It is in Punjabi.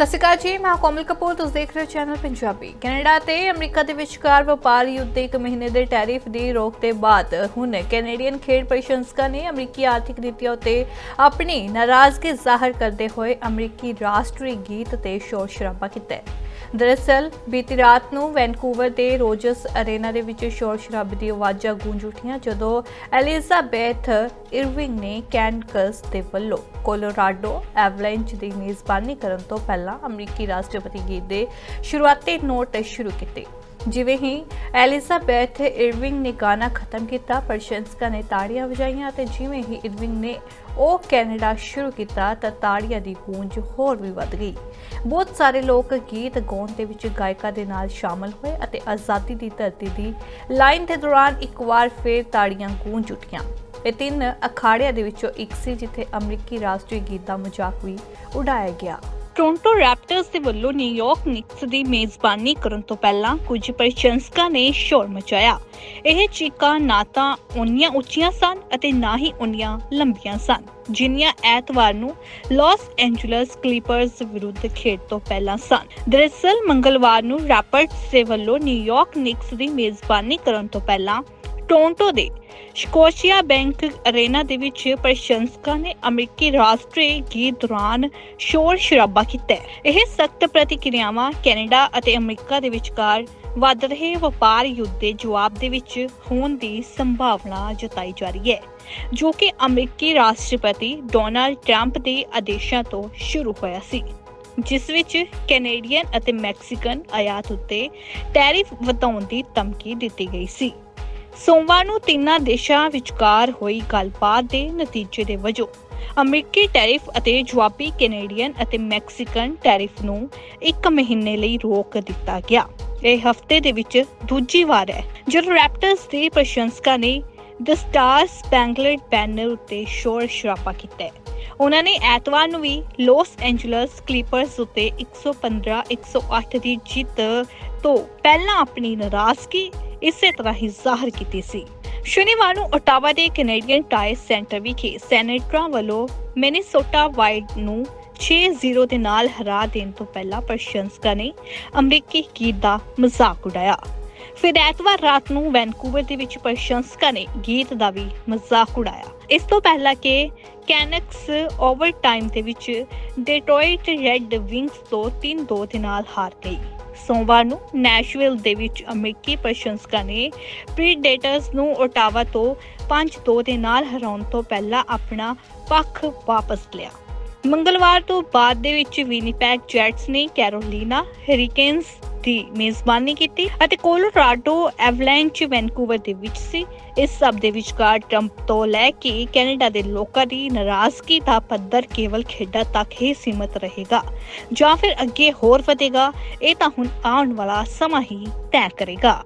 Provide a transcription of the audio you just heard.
ਸਤਿ ਸ਼੍ਰੀ ਅਕਾਲ ਜੀ, ਮੈਂ ਕੋਮਲ ਕਪੂਰ, ਤੁਸੀਂ ਦੇਖ ਰਹੇ ਹੋ ਚੈਨਲ ਪੰਜਾਬੀ। ਕੈਨੇਡਾ ਤੇ ਅਮਰੀਕਾ ਦੇ ਵਿਚਕਾਰ ਵਪਾਰ ਯੁੱਧ ਦੇ ਇੱਕ ਮਹੀਨੇ ਦੇ ਟੈਰਿਫ ਦੀ ਰੋਕ ਦੇ ਬਾਅਦ ਹੁਣ ਕੈਨੇਡੀਅਨ ਖੇਡ ਪ੍ਰਸ਼ੰਸਕਾਂ ਨੇ ਅਮਰੀਕੀ ਆਰਥਿਕ ਨੀਤੀਆਂ ਉੱਤੇ ਆਪਣੀ ਨਾਰਾਜ਼ਗੀ ਜ਼ਾਹਰ ਕਰਦੇ ਹੋਏ ਅਮਰੀਕੀ ਰਾਸ਼ਟਰੀ ਗੀਤ ਤੇ ਸ਼ੋਰ ਸ਼ਰਾਬਾ ਕੀਤਾ ਦਰਅਸਲ, ਬੀਤੀ ਰਾਤ ਨੂੰ ਵੈਨਕੂਵਰ ਦੇ ਰੋਜਰਸ ਅਰੇਨਾ ਦੇ ਵਿੱਚ ਸ਼ੋਰ ਸ਼ਰਾਬੇ ਦੀ ਆਵਾਜ਼ਾਂ ਗੂੰਜ ਉੱਠੀਆਂ, ਜਦੋਂ ਐਲਿਜ਼ਾਬੈਥ ਇਰਵਿੰਗ ਨੇ ਕੈਨਕਸ ਦੇ ਵੱਲੋਂ ਕੋਲੋਰਾਡੋ ਐਵਲੈਂਚ ਦੀ ਮੇਜ਼ਬਾਨੀ ਕਰਨ ਤੋਂ ਪਹਿਲਾਂ ਅਮਰੀਕੀ ਰਾਸ਼ਟਰਪਤੀ ਗੀਤ ਦੇ ਸ਼ੁਰੂਆਤੀ ਨੋਟ ਸ਼ੁਰੂ ਕੀਤੇ। ਜਿਵੇਂ ਹੀ ਐਲਿਜ਼ਾਬੈਥ ਇਰਵਿੰਗ ਨੇ ਗਾਣਾ ਖਤਮ ਕੀਤਾ, ਪ੍ਰਸ਼ੰਸਕਾਂ ਨੇ ਤਾੜੀਆਂ ਵਜਾਈਆਂ ਅਤੇ ਜਿਵੇਂ ਹੀ ਇਰਵਿੰਗ ਨੇ ਉਹ ਕੈਨੇਡਾ ਸ਼ੁਰੂ ਕੀਤਾ ਤਾਂ ਤਾੜੀਆਂ ਦੀ ਗੂੰਜ ਹੋਰ ਵੀ ਵੱਧ ਗਈ। ਬਹੁਤ ਸਾਰੇ ਲੋਕ ਗੀਤ ਗਾਉਣ ਦੇ ਵਿੱਚ ਗਾਇਕਾਂ ਦੇ ਨਾਲ ਸ਼ਾਮਲ ਹੋਏ ਅਤੇ ਆਜ਼ਾਦੀ ਦੀ ਧਰਤੀ ਦੀ ਲਾਈਨ ਦੇ ਦੌਰਾਨ ਇੱਕ ਵਾਰ ਫੇਰ ਤਾੜੀਆਂ ਗੂੰਜ ਉੱਠੀਆਂ। ਇਹ ਤਿੰਨ ਅਖਾੜਿਆਂ ਦੇ ਵਿੱਚੋਂ ਇੱਕ ਸੀ, ਜਿੱਥੇ ਅਮਰੀਕੀ ਰਾਸ਼ਟਰੀ ਗੀਤ ਦਾ ਮਜ਼ਾਕ ਵੀ ਉਡਾਇਆ ਗਿਆ। ਟੋਰਾਂਟੋ ਰੈਪਟਰਸ ਦੇ ਵੱਲੋਂ ਨਿਊਯਾਰਕ ਨਿਕਸ ਦੀ ਮੇਜ਼ਬਾਨੀ ਕਰਨ ਤੋਂ ਪਹਿਲਾਂ ਕੁਝ ਪ੍ਰਸ਼ੰਸਕਾਂ ਨੇ ਸ਼ੋਰ ਮਚਾਇਆ। ਇਹ ਚੀਕਾਂ ਨਾ ਤਾਂ ਉਨੀਆਂ ਉੱਚੀਆਂ ਸਨ ਅਤੇ ਨਾ ਹੀ ਉਨੀਆਂ ਲੰਬੀਆਂ ਸਨ, ਜਿੰਨੀਆਂ ਐਤਵਾਰ ਨੂੰ ਲਾਸ ਐਂਜਲਸ ਕਲੀਪਰਸ ਵਿਰੁੱਧ ਖੇਡ ਤੋਂ ਪਹਿਲਾਂ ਸਨ। ਦਰਅਸਲ ਮੰਗਲਵਾਰ ਨੂੰ ਰੈਪਟਰਸ ਦੇ ਵੱਲੋਂ ਨਿਊਯਾਰਕ ਨਿਕਸ ਦੀ ਮੇਜ਼ਬਾਨੀ ਕਰਨ ਤੋਂ ਪਹਿਲਾਂ ਟੋਰਾਂਟੋ ਦੇ ਸਕੋਸ਼ੀਆ ਬੈਂਕ ਅਰੇਨਾ ਦੇ ਵਿੱਚ ਪ੍ਰਸ਼ੰਸਕਾਂ ਨੇ ਅਮਰੀਕੀ ਰਾਸ਼ਟਰੀ ਗੀਤ ਦੌਰਾਨ ਸ਼ੋਰ ਸ਼ਰਾਬਾ ਕੀਤਾ ਇਹ ਸਖਤ ਪ੍ਰਤੀਕਿਰਿਆਵਾਂ ਕੈਨੇਡਾ ਅਤੇ ਅਮਰੀਕਾ ਦੇ ਵਿਚਕਾਰ ਵੱਧ ਰਹੇ ਵਪਾਰ ਯੁੱਧ ਦੇ ਜਵਾਬ ਦੇ ਵਿੱਚ ਹੋਣ ਦੀ ਸੰਭਾਵਨਾ ਜਤਾਈ ਜਾ ਰਹੀ ਹੈ, ਜੋ ਕਿ ਅਮਰੀਕੀ ਰਾਸ਼ਟਰਪਤੀ ਡੋਨਾਲਡ ਟਰੰਪ ਦੇ ਆਦੇਸ਼ਾਂ ਤੋਂ ਸ਼ੁਰੂ ਹੋਇਆ ਸੀ। ਜਿਸ ਵਿੱਚ ਕੈਨੇਡੀਅਨ ਅਤੇ ਮੈਕਸੀਕਨ ਆਯਾਤ ਉੱਤੇ ਟੈਰਿਫ ਵਧਾਉਣ ਦੀ ਧਮਕੀ ਦਿੱਤੀ ਗਈ ਸੀ। ਸੋਮਵਾਰ ਨੂੰ ਤਿੰਨਾਂ ਦੇਸ਼ਾਂ ਵਿਚਕਾਰ ਹੋਈ ਗੱਲਬਾਤ ਦੇ ਨਤੀਜੇ ਦੇ ਵਜੋਂ ਅਮਰੀਕੀ ਟੈਰਿਫ ਅਤੇ ਜਵਾਬੀ ਕੈਨੇਡੀਅਨ ਅਤੇ ਮੈਕਸੀਕਨ ਟੈਰਿਫ ਨੂੰ ਇੱਕ ਮਹੀਨੇ ਲਈ ਰੋਕ ਦਿੱਤਾ ਗਿਆ। ਇਹ ਹਫ਼ਤੇ ਦੇ ਵਿੱਚ ਦੂਜੀ ਵਾਰ ਹੈ, ਜਦੋਂ ਰੈਪਟਰਸ ਦੇ ਪ੍ਰਸ਼ੰਸਕਾਂ ਨੇ ਦ ਸਟਾਰ ਸਪੈਂਗਲਡ ਬੈਨਰ ਉੱਤੇ ਸ਼ੋਰ ਸ਼ਰਾਪਾ ਕੀਤਾ ਹੈ। ਉਹਨਾਂ ਨੇ ਐਤਵਾਰ ਨੂੰ ਵੀ ਲਾਸ ਐਂਜਲਸ ਕਲੀਪਰਸ ਉੱਤੇ 115-108 ਦੀ ਜਿੱਤ ਤੋਂ ਪਹਿਲਾਂ ਆਪਣੀ ਨਾਰਾਜ਼ਗੀ ਇਸੇ ਤਰ੍ਹਾਂ ਹੀ ਜ਼ਾਹਰ ਕੀਤੀ ਸੀ। ਸ਼ਨੀਵਾਰ ਨੂੰ ਓਟਾਵਾ ਦੇ ਕੈਨੇਡੀਅਨ ਟਾਈ ਸੈਂਟਰ ਵਿਖੇ ਸੈਨੇਟਰਾਂ ਵੱਲੋਂ ਮਿਨੀਸੋਟਾ ਵਾਈਲਡ ਨੂੰ 6-0 ਦੇ ਨਾਲ ਹਰਾ ਦੇਣ ਤੋਂ ਪਹਿਲਾਂ ਪ੍ਰਸ਼ੰਸਕਾਂ ਨੇ ਅਮਰੀਕੀ ਗੀਤ ਦਾ ਮਜ਼ਾਕ ਉਡਾਇਆ। ਫਿਰ ਐਤਵਾਰ ਰਾਤ ਨੂੰ ਵੈਨਕੂਵਰ ਦੇ ਵਿੱਚ ਪ੍ਰਸ਼ੰਸਕਾਂ ਨੇ ਗੀਤ ਦਾ ਵੀ ਮਜ਼ਾਕ ਉਡਾਇਆ। ਇਸ ਤੋਂ ਪਹਿਲਾਂ ਕਿ ਕੈਨਕਸ ਓਵਰਟਾਈਮ ਦੇ ਵਿੱਚ ਡੈਟਰੋਇਟ ਰੈੱਡ ਵਿੰਗਸ ਤੋਂ 3-2 ਦੇ ਨਾਲ ਹਾਰ ਗਈ। ਸੋਮਵਾਰ ਨੂੰ ਨੈਸ਼ਵਿਲ ਦੇ ਵਿੱਚ ਅਮਰੀਕੀ ਪ੍ਰਸ਼ੰਸਕਾਂ ਨੇ ਪ੍ਰੀਡੇਟਰਸ ਨੂੰ ਓਟਾਵਾ ਤੋਂ 5-2 ਦੇ ਨਾਲ ਹਰਾਉਣ ਤੋਂ ਪਹਿਲਾਂ ਆਪਣਾ ਪੱਖ ਵਾਪਸ ਲਿਆ। ਮੰਗਲਵਾਰ ਤੋਂ ਬਾਅਦ ਦੇ ਵਿੱਚ ਵਿਨੀਪੈਗ ਜੈਟਸ ਨੇ ਕੈਰੋਲੀਨਾ, ਹੈਰੀਕੇਨਸ ਦੀ ਮੇਜ਼ਬਾਨੀ ਕੀਤੀ ਅਤੇ ਕੋਲੋਰਾਡੋ ਐਵਲੈਂਚ ਵੈਨਕੂਵਰ ਦੇ ਵਿੱਚ ਸੀ। ਇਸ ਸਭ ਦੇ ਵਿਚਕਾਰ ਟਰੰਪ ਤੋਂ ਲੈ ਕੇ ਕੈਨੇਡਾ ਦੇ ਲੋਕਾਂ ਦੀ ਨਾਰਾਜ਼ਗੀ ਦਾ ਪੱਧਰ ਕੇਵਲ ਖੇਡਾਂ ਤੱਕ ਹੀ ਸੀਮਤ ਰਹੇਗਾ। ਜਾਂ ਫਿਰ ਅੱਗੇ ਹੋਰ ਵਧੇਗਾ। ਇਹ ਤਾਂ ਹੁਣ ਆਉਣ ਵਾਲਾ ਸਮਾਂ ਹੀ ਤੈਅ ਕਰੇਗਾ।